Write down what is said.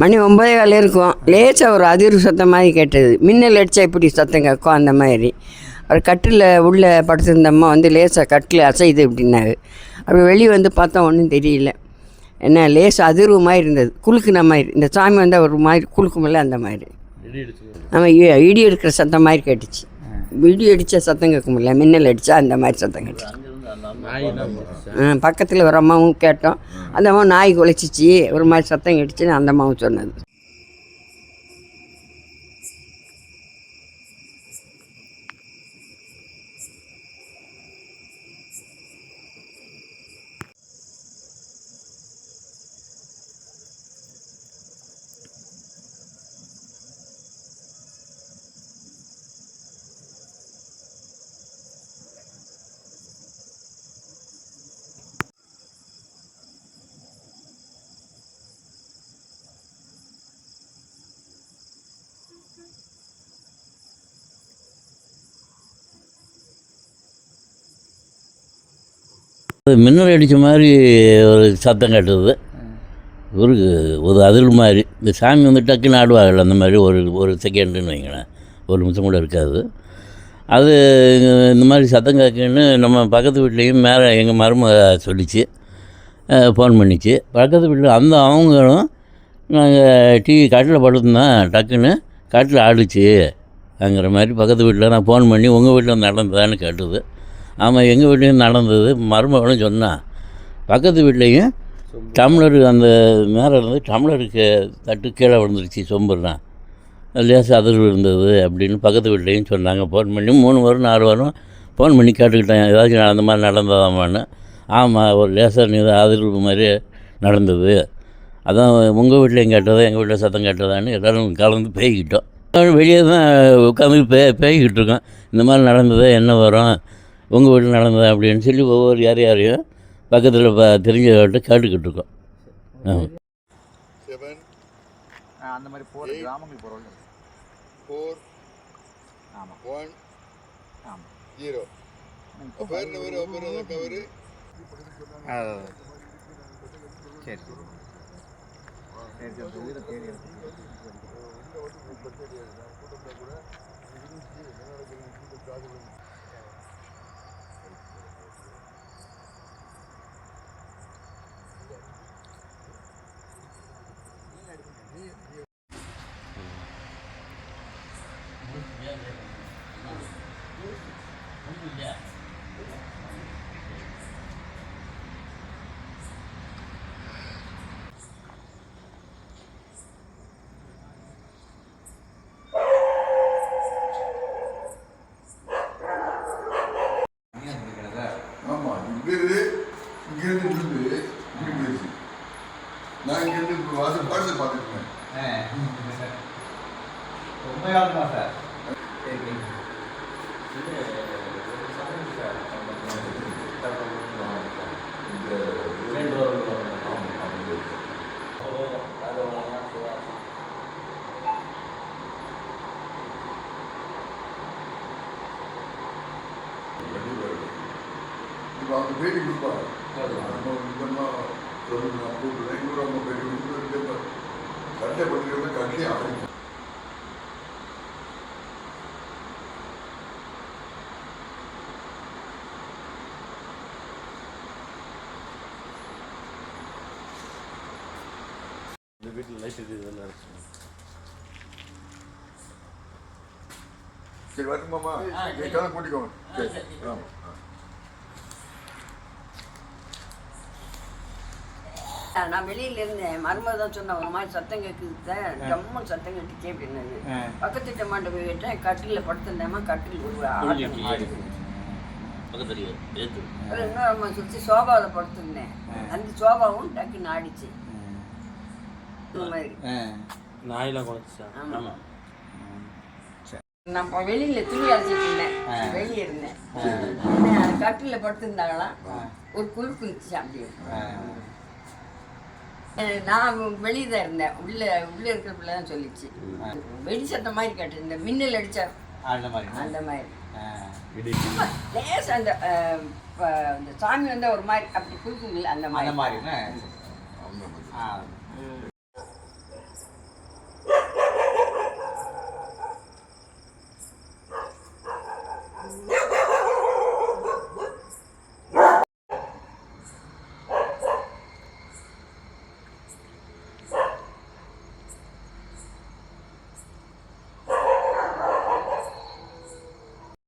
மணி ஒன்பதே கால் இருக்கும். லேசாக ஒரு அதிர்வு சத்தம் மாதிரி கேட்டது. மின்னல் அடித்தா எப்படி சத்தம் கேட்கும் அந்த மாதிரி. அப்புறம் கட்டில் உள்ளே படுத்திருந்த அம்மா வந்து லேசாக கட்டில் அசையுது அப்படின்னாங்க அப்புறம் வெளியே வந்து பார்த்தா ஒன்றும் தெரியல. என்ன லேசாக அதிர்வு மாதிரி இருந்தது. குலுக்குன மாதிரி. இந்த சாமி வந்து ஒரு மாதிரி குலுக்குமில்ல அந்த மாதிரி. நம்ம இடி எடுக்கிற சத்தம் மாதிரி கேட்டுச்சு. இடி அடித்தா சத்தம் கேட்க முடியல மின்னல் அடித்தா அந்த மாதிரி சத்தம் கேட்டுச்சு. பக்கத்தில் ஒரு அம்மாவும் கேட்டோம். அந்த அம்மா நாய் குலைச்சிச்சு. ஒரு மாதிரி சத்தம் கேட்டுச்சுன்னு அந்த அம்மாவும் சொன்னது. மின்னல் அடித்த மாதிரி ஒரு சத்தம் கட்டுறது ஒரு ஒரு அதிர்வு மாதிரி இந்த சாமி வந்து டக்குன்னு ஆடுவார்கள் அந்த மாதிரி ஒரு ஒரு செகண்டுன்னு வைங்களேன். ஒரு நிமிஷம் கூட இருக்காது. அது இந்த மாதிரி சத்தம் கேட்குன்னு நம்ம பக்கத்து வீட்லேயும் மேலே எங்கள் மருமக சொல்லிச்சு. ஃபோன் பண்ணிச்சு. பக்கத்து வீட்டில் அந்த அவங்களும் நாங்கள் டிவி காட்டில் படுத்துருந்தோம் டக்குன்னு காட்டில் ஆடுச்சு. அங்கிற மாதிரி பக்கத்து வீட்டில் நான் ஃபோன் பண்ணி உங்கள் வீட்டில் நடந்ததான்னு கேட்டுது. ஆமாம் எங்கள் வீட்லேயும் நடந்தது. மருமகளும் சொன்னான் பக்கத்து வீட்லேயும் டம்ளர் அந்த மேலே இருந்து டம்ளருக்கு தட்டு கீழே விழுந்துருச்சு சொம்புறான் லேசாக அதிர்வு இருந்தது அப்படின்னு பக்கத்து வீட்லேயும் சொன்னாங்க. ஃபோன் பண்ணி மூணு வாரம் நாலு வாரம் ஃபோன் பண்ணி கேட்டுக்கிட்டேன். ஏதாச்சும் அந்த மாதிரி நடந்ததாமான்னு. ஆமாம் ஒரு லேசாக நீ அதிர்வு மாதிரி நடந்தது. அதான் உங்கள் வீட்லேயும் கேட்டதா எங்கள் வீட்டில் சத்தம் கேட்டதான்னு எல்லோரும் கலந்து பேய்கிட்டோம். வெளியே தான் உட்காந்து பே பேய்கிட்டு இருக்கோம். இந்த மாதிரி நடந்தது என்ன வரும்? உங்கள் வீட்டில் நடந்தது அப்படின்னு சொல்லி ஒவ்வொரு யார் யாரையும் பக்கத்தில் ப தெரிஞ்சவர்கிட்ட கேட்டுக்கிட்டு இருக்கோம். அந்த மாதிரி போகிற கிராமங்கள் போகிறோம் ஃபோர் ஆமாம் ஒன் ஆமாம் ஜீரோ பேர் கவரு சரி சரி சரி வீட தேடி எடுத்து ஆமாம் இங்கிருந்து இங்கிருந்து இருந்து இப்படி போயிடுச்சு நான் இங்கிருந்து வாசல் பாடத்தை பார்த்துருக்கேன் ரொம்ப காலமா sir? இப்போ அவங்க பேட்டி கொடுப்பாங்க நம்ம இதெல்லாம் சொல்லி நான் கூப்பிடுறேன் இன்னொரு அவங்க பேட்டி கொடுத்து கட்டை படிக்கிறத கட்டே ஆகும் வீட்டில் லைட் இருக்குது சரி வரட்டுமாம்மா கதை கூட்டிக்கோங்க சரி. ஆமாம் நான் வெளியில இருந்தேன். மருமக தான் சொன்ன ஒரு மாதிரி சத்தம் கேட்குது ஜம்முன்னு சத்தம் கேட்டுச்சே அப்படின்னு பக்கத்து டமாண்ட போய் கேட்டேன். கட்டிலில் படுத்திருந்தேம்மா கட்டில் அம்மா சுற்றி சோபாவில் படுத்திருந்தேன். அந்த சோபாவும் டக்குன்னு ஆடிச்சு. நாயெல்லாம் குறைச்சா ஆமாம் நான் வெளியில துணி அழைச்சிட்டு இருந்தேன். வெளியே இருந்தேன். கட்டில படுத்திருந்தாங்களாம் ஒரு குறுக்கு இருந்துச்சு அப்படியே நான் வெளியே தான் இருந்தேன். உள்ள உள்ள இருக்கிற பிள்ளை தான் சொல்லிச்சு. வெடி சத்தம் மாதிரி கேட்டு இந்த மின்னல் அடிச்சா அந்த மாதிரி. அந்த மாதிரி. லேசா அந்த சாமி வந்து ஒரு மாதிரி அப்படி குறுக்குங்கள அந்த அந்த மாதிரி.